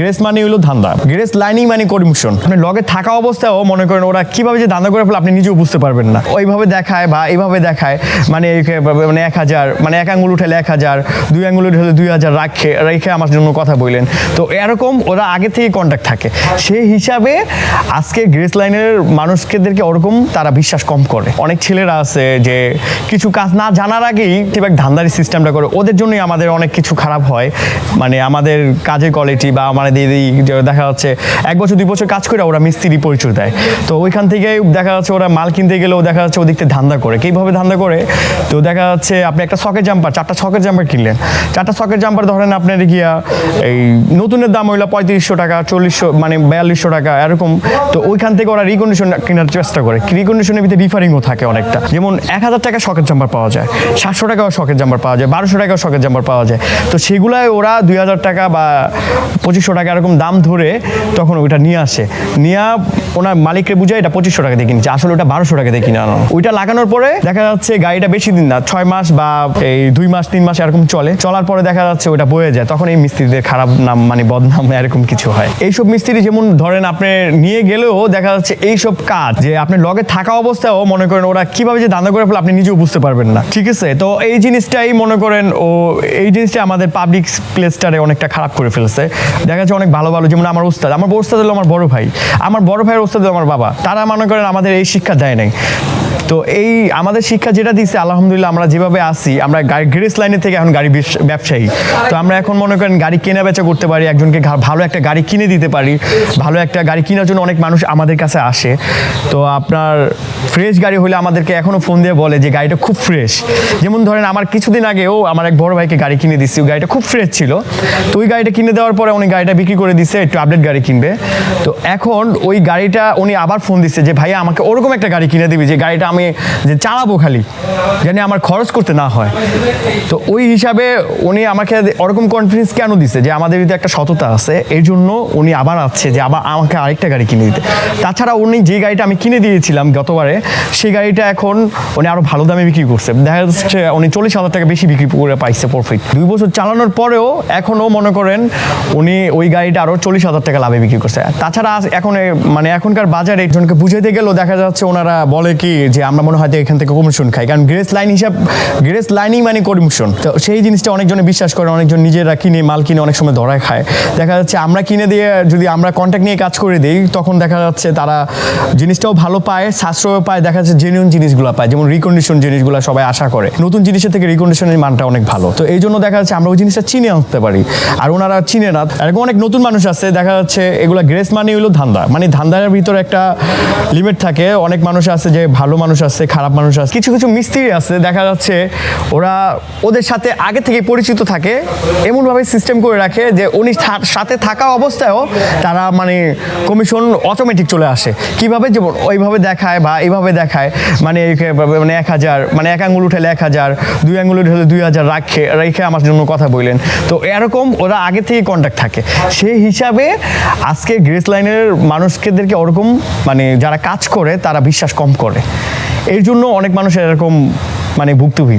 Grace মানে হলো ধান্দা। গ্রেস লাইনিং মানে কমিশন আপনি লগে থাকা অবস্থায়ও মনে করেন ওরা কীভাবে যে ধান্দা করে ফেলে আপনি নিজেও বুঝতে পারবেন না। ওইভাবে দেখায় বা এইভাবে দেখায় মানে মানে এক হাজার মানে এক আঙুল উঠেলে এক হাজার, দুই আঙুল উঠালে দুই হাজার রাখে, রেখে আমার জন্য কথা বললেন। তো এরকম ওরা আগে থেকে কন্ট্যাক্ট থাকে। সেই হিসাবে আজকে গ্রেস লাইনের মানুষকেদেরকে ওরকম তারা বিশ্বাস কম করে। অনেক ছেলেরা আছে যে কিছু কাজ না জানার আগেই ঠিক ধান্দারি সিস্টেমটা করে। ওদের জন্যই আমাদের অনেক কিছু খারাপ হয়। মানে আমাদের কাজের কোয়ালিটি বা আমাদের এই যে দেখা যাচ্ছে এক বছর, দুই বছর কাজ করে ওরা মিস্ত্রি পরিচয় দেয়। তো ওইখান থেকে দেখা যাচ্ছে ওরা মাল কিনতে গেলেও দেখা যাচ্ছে ওদিক থেকে ধান্দা করে। কীভাবে ধান্দা করে? তো দেখা যাচ্ছে আপনি একটা সকের জাম্পার চারটা সকের জাম্পার কিনলেন। চারটা সকের জাম্পার ধরেন আপনার গিয়া এই নতুনের দাম হইল পঁয়ত্রিশশো টাকা, চল্লিশশো মানে বিয়াল্লিশশো টাকা, এরকম। তো ওইখান থেকে ওরা রিকন্ডিশন কেনার চেষ্টা করে। রিকন্ডিশনের ভিতরে রিফারিংও থাকে অনেকটা। যেমন এক হাজার টাকা শখের জাম্পার পাওয়া যায়, সাতশো টাকাও শখের জাম্পার পাওয়া যায়, বারোশো টাকাও শখের জাম্পার পাওয়া যায়। তো সেগুলাই ওরা দুই হাজার টাকা বা পঁচিশশো টাকা এরকম দাম ধরে তখন ওইটা নিয়ে আসে। নিয়ে ওনার মালিককে বুঝায় এটা পঁচিশশো টাকা দিয়ে কিনছে। আসলে ওটা বারোশো টাকা দিয়ে কিনে আনো ওইটা লাগানোর পরে দেখা যাচ্ছে গাড়িটা বেশি দিন না, ছয় মাস বা এই দুই মাস, তিন মাস এরকম চলে। চলার পরে দেখা যাচ্ছে ওটা বয়ে যায়। তখন এই মিস্ত্রিদের খারাপ নাম মানে বদনাম এরকম কিছু হয়। এইসব মিস্ত্রি যেমন ধরেন আপনি নিয়ে গেলেও দেখা যাচ্ছে এইসব কাজ, যে আপনি লগে থাকা অবস্থায়ও মনে করেন ওরা কীভাবে যে দান্দা করে ফেলে আপনি নিজেও বুঝতে পারবেন না। ঠিক আছে? তো এই জিনিসটাই মনে করেন ও, এই জিনিসটা আমাদের পাবলিক প্লেসটারে অনেকটা খারাপ করে ফেলেছে। দেখা যাচ্ছে অনেক ভালো ভালো, যেমন আমার ওস্তাদ। আমার ওস্তাদ হলো আমার বড় ভাই। আমার বড় ভাইয়ের ওস্তাদ হলো আমার বাবা। তারা মনে করেন আমাদের এই শিক্ষা দেয় নাই। তো এই আমাদের শিক্ষা যেটা দিচ্ছে আলহামদুলিল্লাহ আমরা যেভাবে আসি আমরা গাড়ি গ্রেস লাইনের থেকে এখন গাড়ি ব্যবসায়ী। তো আমরা এখন মনে করেন গাড়ি কেনা বেচা করতে পারি, একজনকে ভালো একটা গাড়ি কিনে দিতে পারি, ভালো একটা গাড়ি কেনার জন্য অনেক মানুষ আমাদের কাছে আসে। তো আপনার ফ্রেশ গাড়ি হলে আমাদেরকে এখনও ফোন দিয়ে বলে যে গাড়িটা খুব ফ্রেশ। যেমন ধরেন আমার কিছুদিন আগেও আমার এক বড় ভাইকে গাড়ি কিনে দিচ্ছি ওই গাড়িটা খুব ফ্রেশ ছিল। তো ওই গাড়িটা কিনে দেওয়ার পরে উনি গাড়িটা বিক্রি করে দিচ্ছে একটু আপডেট গাড়ি কিনবে। তো এখন ওই গাড়িটা উনি আবার ফোন দিচ্ছে যে, ভাইয়া, আমাকে ওরকম একটা গাড়ি কিনে দিবি যে গাড়িটা আমি যে চালাবো খালি জানি আমার খরচ করতে না হয়। তো ওই হিসাবে উনি আমাকে ওরকম কনফিডেন্স কেন দিছে যে আমাদের ভিতরে একটা সততা আছে, এই জন্য উনি আবার আসছে যে আবার আমাকে আরেকটা গাড়ি কিনে দিতে। তাছাড়া উনি যে গাড়িটা আমি কিনে দিয়েছিলাম গতবারে, সেই গাড়িটা এখন উনি আরও ভালো দামে বিক্রি করছে। দেখা যাচ্ছে উনি চল্লিশ হাজার টাকা বেশি বিক্রি করে পাইছে প্রফিট দুই বছর চালানোর পরেও এখনও মনে করেন উনি ওই গাড়িটা আরও চল্লিশ হাজার টাকা লাভে বিক্রি করছে। তাছাড়া এখন মানে এখনকার বাজারে একজনকে বুঝাইতে গেলেও দেখা যাচ্ছে ওনারা বলে কি যে আমরা মনে হয় এখান থেকে কমিশন খাই। কারণ গ্রেস লাইন হিসাব গ্রেস লাইনিং মানে কমিশন তো সেই জিনিসটা অনেকজনে বিশ্বাস করে, অনেকজন নিজেরা কিনে মাল কিনে অনেক সময় ধরায় খায়। দেখা যাচ্ছে আমরা কিনে দিয়ে, যদি আমরা কন্ট্যাক্ট নিয়ে কাজ করে দিই, তখন দেখা যাচ্ছে তারা জিনিসটাও ভালো পায় সাশ্রয় পায়, দেখা যাচ্ছে জেনুইন জিনিসগুলো পায়। যেমন রিকন্ডিশন জিনিসগুলো সবাই আশা করে। নতুন জিনিসের থেকে রিকন্ডিশনের মানটা অনেক ভালো। তো এই জন্য দেখা যাচ্ছে আমরা ওই জিনিসটা চিনে আনতে পারি। আর ওনারা চিনে না। এরকম অনেক নতুন মানুষ আছে, দেখা যাচ্ছে এগুলো গ্রেস মানে হলো ধান্দা। মানে ধান্দার ভিতরে একটা লিমিট থাকে। অনেক মানুষ আছে যে ভালো মানুষ আছে, খারাপ মানুষ আছে, কিছু কিছু মিস্ত্রি আছে, দেখা যাচ্ছে ওরা ওদের সাথে আগে থেকে পরিচিত থাকে, এমনভাবে সিস্টেম করে রাখে যে উনি সাথে থাকা অবস্থায়ও তারা মানে কমিশন অটোমেটিক চলে আসে। কীভাবে? যেমন ওইভাবে দেখায় বা এইভাবে দেখায় মানে মানে এক হাজার মানে এক আঙুল উঠালে এক হাজার, দুই আঙুল উঠালে দুই হাজার রাখে, রেখে আমার জন্য কথা বললেন। তো এরকম ওরা আগে থেকে কন্ট্যাক্ট থাকে। সেই হিসাবে আজকে গ্রেস লাইনের মানুষকেদেরকে ওরকম মানে যারা কাজ করে, তারা বিশ্বাস কম করে। এর জন্য অনেক মানুষ এরকম মানে ভুক্তভোগী।